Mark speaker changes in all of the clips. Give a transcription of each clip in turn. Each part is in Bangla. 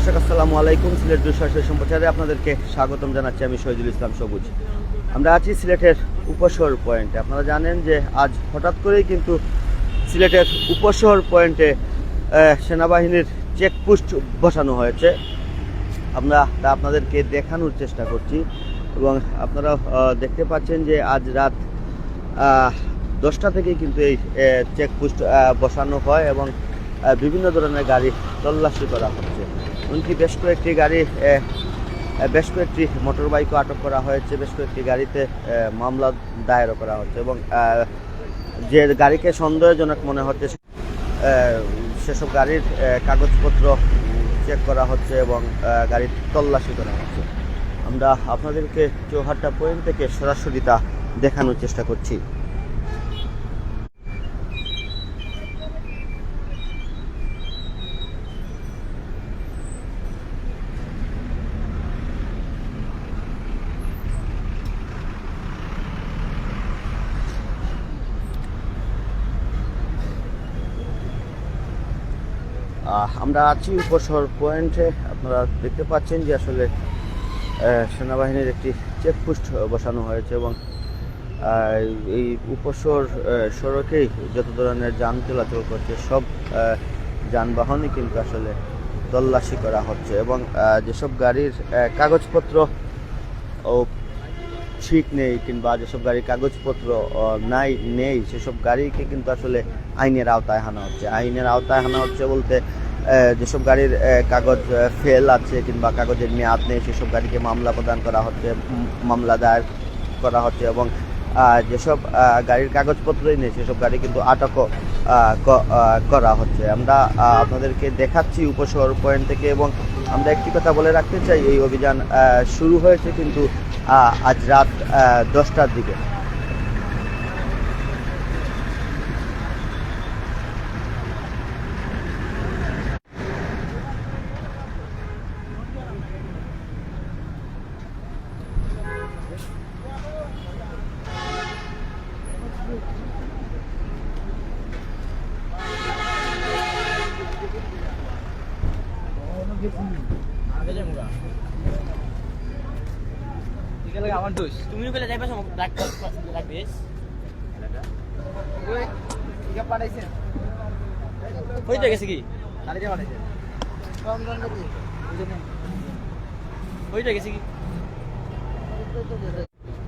Speaker 1: দর্শক, আসসালামু আলাইকুম। সিলেট দুঃশ্বাসের সম্প্রচারে আপনাদেরকে স্বাগতম জানাচ্ছি আমি শহীদুল ইসলাম সবুজ। আমরা আছি সিলেটের উপশহর পয়েন্টে। আপনারা জানেন যে আজ হঠাৎ করেই কিন্তু সিলেটের উপশহর পয়েন্টে সেনাবাহিনীর চেকপোস্ট বসানো হয়েছে। আমরা তা আপনাদেরকে দেখানোর চেষ্টা করছি এবং আপনারা দেখতে পাচ্ছেন যে আজ রাত দশটা থেকেই কিন্তু এই চেকপোস্ট বসানো হয় এবং বিভিন্ন ধরনের গাড়ি তল্লাশি করা হচ্ছে। এমনকি বেশ কয়েকটি গাড়ি বেশ কয়েকটি মোটর বাইকও আটক করা হয়েছে, বেশ কয়েকটি গাড়িতে মামলা দায়েরও করা হচ্ছে এবং যে গাড়িকে সন্দেহজনক মনে হচ্ছে সেসব গাড়ির কাগজপত্র চেক করা হচ্ছে এবং গাড়ির তল্লাশি করা হচ্ছে। আমরা আপনাদেরকে চৌহাট্টা পয়েন্ট থেকে সরাসরি তা দেখানোর চেষ্টা করছি। আমরা আছি উপশহর পয়েন্টে। আপনারা দেখতে পাচ্ছেন যে আসলে সেনাবাহিনীর একটি চেকপোস্ট বসানো হয়েছে এবং এই আহ, সড়কেই যত ধরনের যান চলাচল করছে সব যানবাহনই কিন্তু আসলে তল্লাশি করা হচ্ছে এবং যেসব গাড়ির কাগজপত্র ও ঠিক নেই কিংবা যেসব গাড়ির কাগজপত্র নাই, নেই, সেসব গাড়িকে কিন্তু আসলে আইনের আওতায় আনা হচ্ছে। আইনের আওতায় আনা হচ্ছে বলতে যেসব গাড়ির কাগজ ফেল আছে কিংবা কাগজের মেয়াদ নেই, সেসব গাড়িকে মামলা প্রদান করা হচ্ছে মামলা দায়ের করা হচ্ছে এবং যেসব গাড়ির কাগজপত্রই নেই, সেসব গাড়ি কিন্তু আটকও করা হচ্ছে। আমরা আপনাদেরকে দেখাচ্ছি উপশহর পয়েন্ট থেকে এবং আমরা একটি কথা বলে রাখতে চাই, এই অভিযান শুরু হয়েছে কিন্তু আজ রাত দশটার দিকে।
Speaker 2: আমার দোষ তুমি বলে যাইবা সব রাখ রাখবিস ওই ইয়া পাঠাইছে। হইতে গেছে কি? গাড়িতে পাঠাইছে। কম দাম দিই হইতে গেছে কি?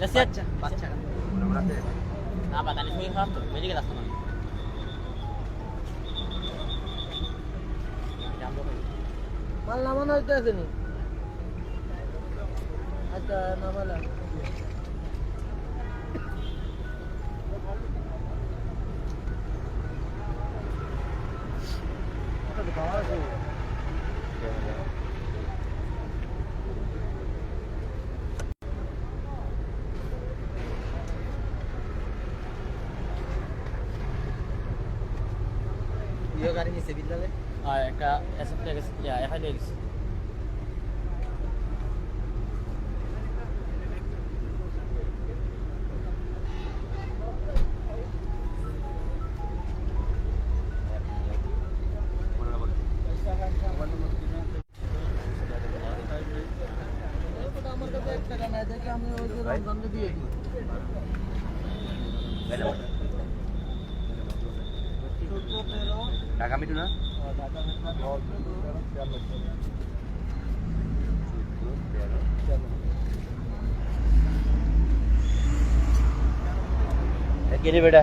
Speaker 2: যাচ্ছে আচ্ছা বাচ্চা না বাবা তাহলে শরীর খারাপ তো। মেডিকেল আসতো না।
Speaker 3: মাল নামানো হইতেছে নি। নামালাম
Speaker 2: ইয়ে গাড়ি নিছে বিদ্যালয়ে আর একটা এসএফ লেগে গেছে এফআই লেগে গেছে
Speaker 1: ঢাকা মিটু না? কেনে বেটা?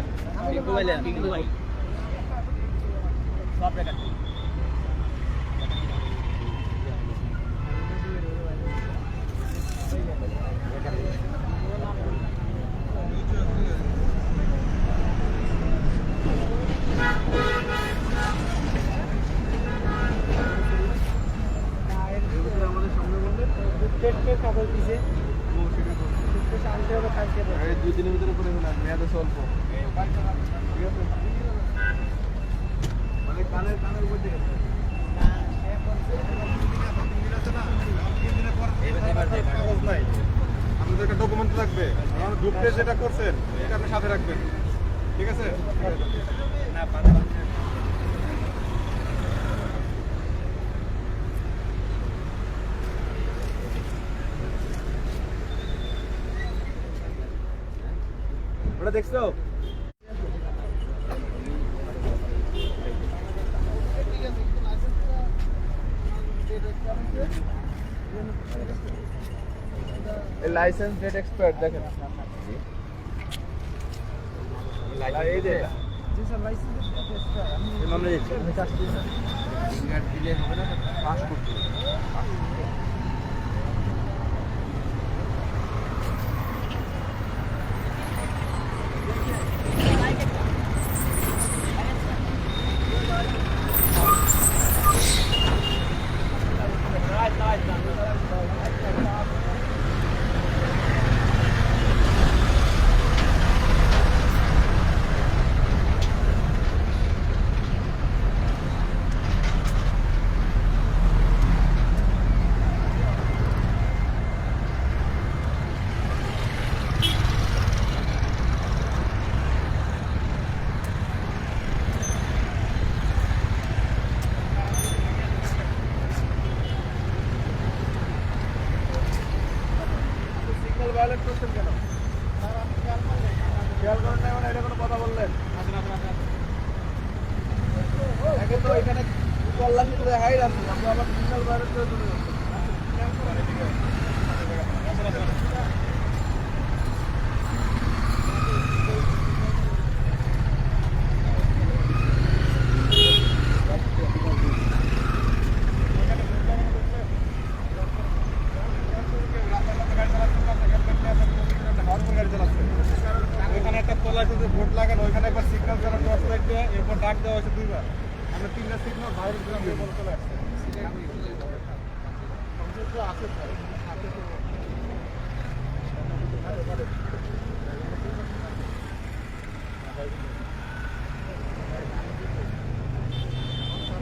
Speaker 2: সব
Speaker 3: ভাই আনতে হবে কালকে
Speaker 4: দুই দিনের ভিতরে করে ফেলাম মেয়াদ আছে অল্প মানে কানের কানের উপর দিয়ে। কাগজ আপনাদের একটা ডকুমেন্ট লাগবে। যেটা করছেন এটা আপনি সাথে রাখবেন। ঠিক আছে?
Speaker 2: দেখছ? লাইসেন্স ডেট এক্সপায়ার দেখেন। এই যে সিগন্যাল ভায়োলেট করছেন কেন খেয়াল করেন নাই মানে এটা কোনো কথা বললেন একে তো এখানে কল্যাণ করে হাইড আছে আপনি আবার সিগন্যাল ভায়োলেট করে চলে যাচ্ছেন।
Speaker 4: ওইখানে একটা তলা আছে যে ভোট লাগানো ওইখানে একবার সিগন্যাল ছাড়া টর্চ লাইট দেওয়া এরপর ডাক দেওয়া হয়েছে দুইবার আমরা তিনটা সিগন্যাল বাইরে দিলাম এরপর চলে আসছে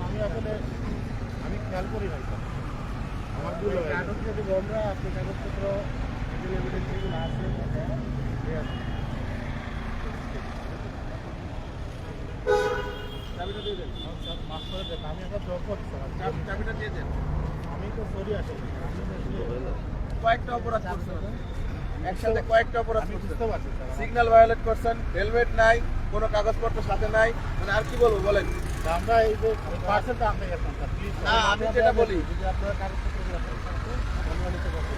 Speaker 4: আমি আসলে আমি খেয়াল করি নাই স্যার। আমার ভুল হয়ে গেছে। আমরা আপনি কাগজপত্র এভিডেন্স যেগুলো আছে ঠিক আছে চাবিটা দিয়ে দেন মাফ করে দেন আমি একটা জব করছি চাবিটা দিয়ে দেন। আমি তো সরি আসলে
Speaker 2: কয়েকটা অপরাধ করছেন। একসাথে কয়েকটা অপরাধ সিগন্যাল ভায়োলেট করছেন হেলমেট নাই কোনো কাগজপত্র সাথে নাই। মানে আর কি বলব বলেন।
Speaker 4: আমরা এই যে পার্সেলটা প্লিজ
Speaker 2: না, আমি যেটা বলি।
Speaker 4: যদি আপনার কাগজপত্রগুলো থাকতো, আমরা নিতে পারতাম।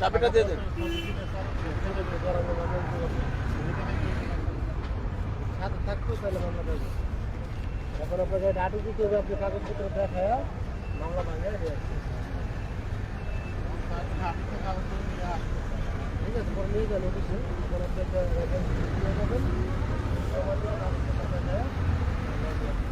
Speaker 2: চাবিটা দিয়ে দেন।
Speaker 3: সাথে থাকতো তাহলে মামলা দেবো এখন আপনাকে ডাটি দিতে হবে, আপনি কাগজপত্র দেখায় মামলা ভাঙে দিয়ে। ঠিক আছে, পরে নিয়ে যান অফিসে। পরে আপনি একটা reference দিয়ে যাবেন জমা দিয়ে কাগজপত্র দেখায় মামলা দিয়ে আসবে।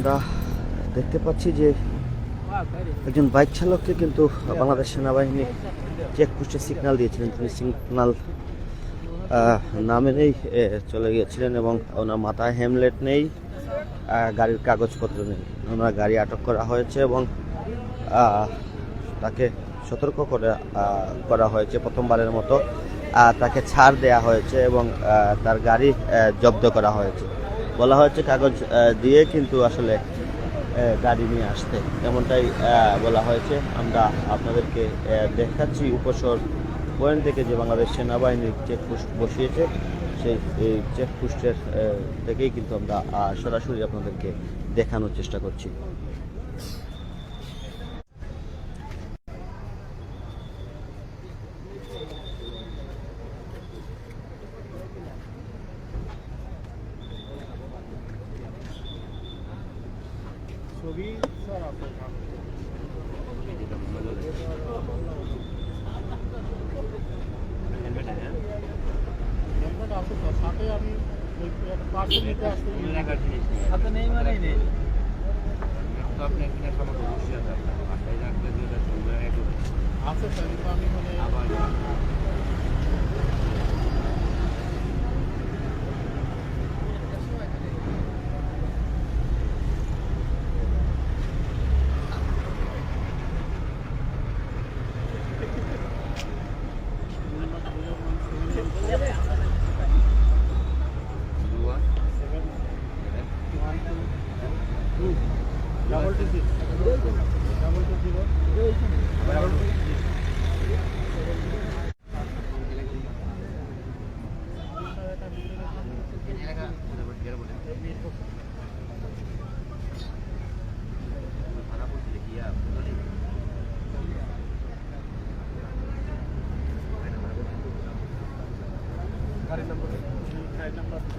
Speaker 1: আমরা দেখতে পাচ্ছি যে একজন বাইক চালককে কিন্তু বাংলাদেশ সেনাবাহিনী চেকপোস্টে সিগনাল দিয়েছিলেন। তিনি সিগনাল না মেনেই চলে গিয়েছিলেন এবং ওনার মাথায় হেমলেট নেই গাড়ির কাগজপত্র নেই। ওনার গাড়ি আটক করা হয়েছে এবং তাকে সতর্ক করে করা হয়েছে প্রথমবারের মতো। তাকে ছাড় দেয়া হয়েছে এবং তার গাড়ি জব্দ করা হয়েছে। বলা হয়েছে কাগজ দিয়ে কিন্তু আসলে গাড়ি নিয়ে আসতে। এমনটাই বলা হয়েছে। আমরা আপনাদেরকে দেখাচ্ছি উপসর পয়েন্ট থেকে যে বাংলাদেশ সেনাবাহিনীর চেকপোস্ট বসিয়েছে। সেই, এই চেকপোস্টের থেকেই কিন্তু আমরা সরাসরি আপনাদেরকে দেখানোর চেষ্টা করছি
Speaker 4: ছবি স্যার আপনার হেলমেট আছে স্যার সাথে আমি পার্সেল নিতে আসতে
Speaker 2: সাথে নেই। মানেই নেই
Speaker 4: আছে স্যার কিন্তু আমি মানে
Speaker 3: গাড়ি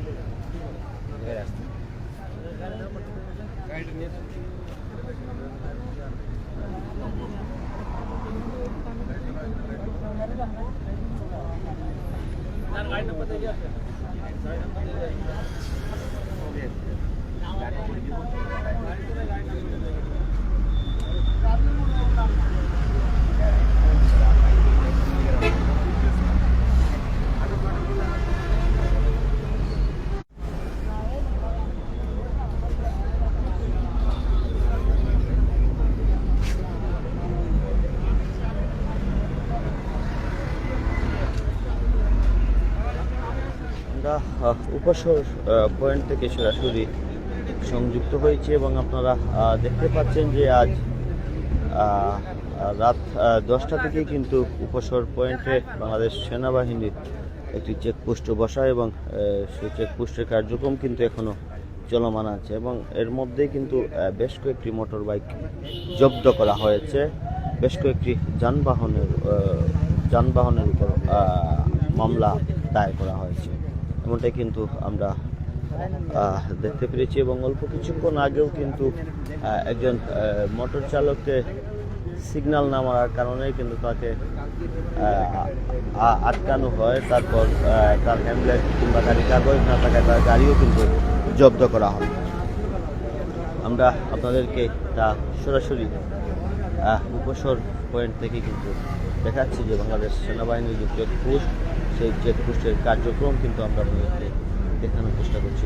Speaker 1: Absolutely. উপসর পয়েন্ট থেকে সরাসরি সংযুক্ত হয়েছে এবং আপনারা দেখতে পাচ্ছেন যে আজ রাত দশটা থেকেই কিন্তু উপসর পয়েন্টে বাংলাদেশ সেনাবাহিনীর একটি চেকপোস্ট বসা এবং সেই চেকপোস্টের কার্যক্রম কিন্তু এখনও চলমান আছে এবং এর মধ্যেই কিন্তু বেশ কয়েকটি মোটর বাইক জব্দ করা হয়েছে। বেশ কয়েকটি যানবাহনের যানবাহনের উপর মামলা দায়ের করা হয়েছে। এমনটাই কিন্তু আমরা দেখতে পেরেছি এবং অল্প কিছুক্ষণ আগেও কিন্তু একজন মোটর চালককে সিগন্যাল না মারার কারণে কিন্তু তাকে আটকানো হয়। তারপর তার হ্যামলেট কিংবা গাড়ি কাগজ না থাকায় তার গাড়িও কিন্তু জব্দ করা হয়। আমরা আপনাদেরকে তা সরাসরি উপসর পয়েন্ট থেকে কিন্তু দেখাচ্ছি যে বাংলাদেশ সেনাবাহিনীর যে চেকপোস্ট সেই চেকপোস্টের কার্যক্রম কিন্তু আমরা আপনাদেরকে দেখানোর চেষ্টা করছি।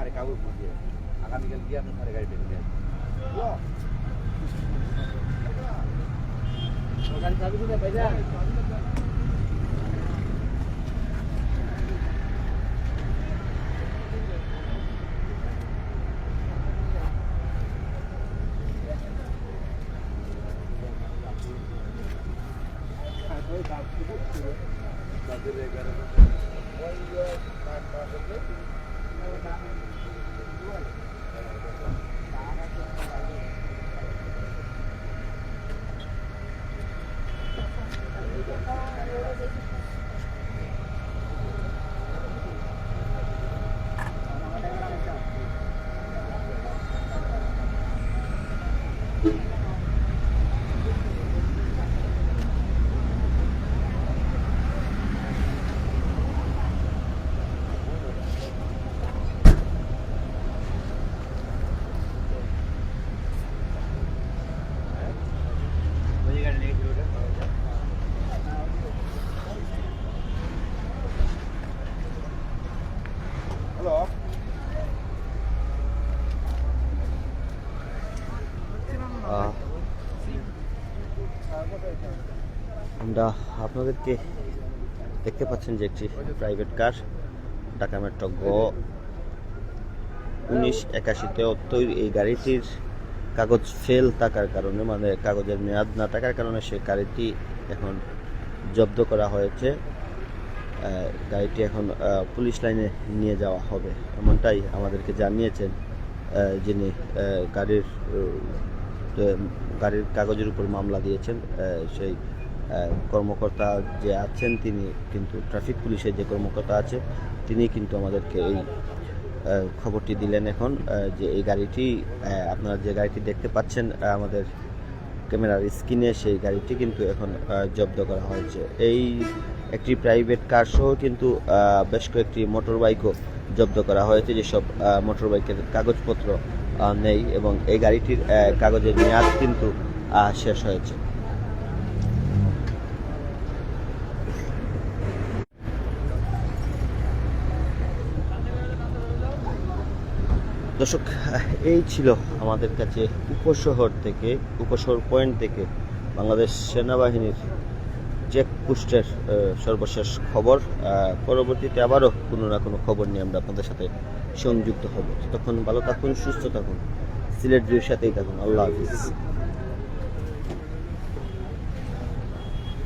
Speaker 3: আর কাগজ দিয়ে আগামীকাল গিয়ে আপনার সাড়ে গাড়ি পেয়ে দিয়ে গাড়ি চাবি দিলে ভাইজান
Speaker 1: আমরা আপনাদেরকে দেখতে পাচ্ছেন যে একটি প্রাইভেট কার ঢাকা মেট্রো গ উনিশ একাশিতে তৈরি। এই গাড়িটির কাগজ ফেল থাকার কারণে মানে কাগজের মেয়াদ না থাকার কারণে সেই গাড়িটি এখন জব্দ করা হয়েছে। গাড়িটি এখন পুলিশ লাইনে নিয়ে যাওয়া হবে। এমনটাই আমাদেরকে জানিয়েছেন যিনি গাড়ির গাড়ির কাগজের উপর মামলা দিয়েছেন সেই কর্মকর্তা যে আছেন তিনি কিন্তু ট্রাফিক পুলিশের যে কর্মকর্তা আছে, তিনি কিন্তু আমাদেরকে এই খবরটি দিলেন এখন যে এই গাড়িটি আপনারা যে গাড়িটি দেখতে পাচ্ছেন আমাদের ক্যামেরার স্ক্রিনে সেই গাড়িটি কিন্তু এখন জব্দ করা হয়েছে। এই একটি প্রাইভেট কার সহ কিন্তু বেশ কয়েকটি মোটর বাইকও জব্দ করা হয়েছে, যেসব মোটর বাইকের কাগজপত্র নেই এবং এই গাড়িটির কাগজের মেয়াদ কিন্তু শেষ হয়েছে। দর্শক, এই ছিল আমাদের কাছে উপশহর থেকে, উপশহর পয়েন্ট থেকে বাংলাদেশ সেনাবাহিনীর চেকপোস্টের সর্বশেষ খবর। পরবর্তীতে আবারও কোনো না কোনো খবর নিয়ে আমরা আপনাদের সাথে সংযুক্ত হব। তখন ভালো থাকুন, সুস্থ থাকুন। সিলেট ভিউর সাথেই থাকুন। আল্লাহ হাফিজ।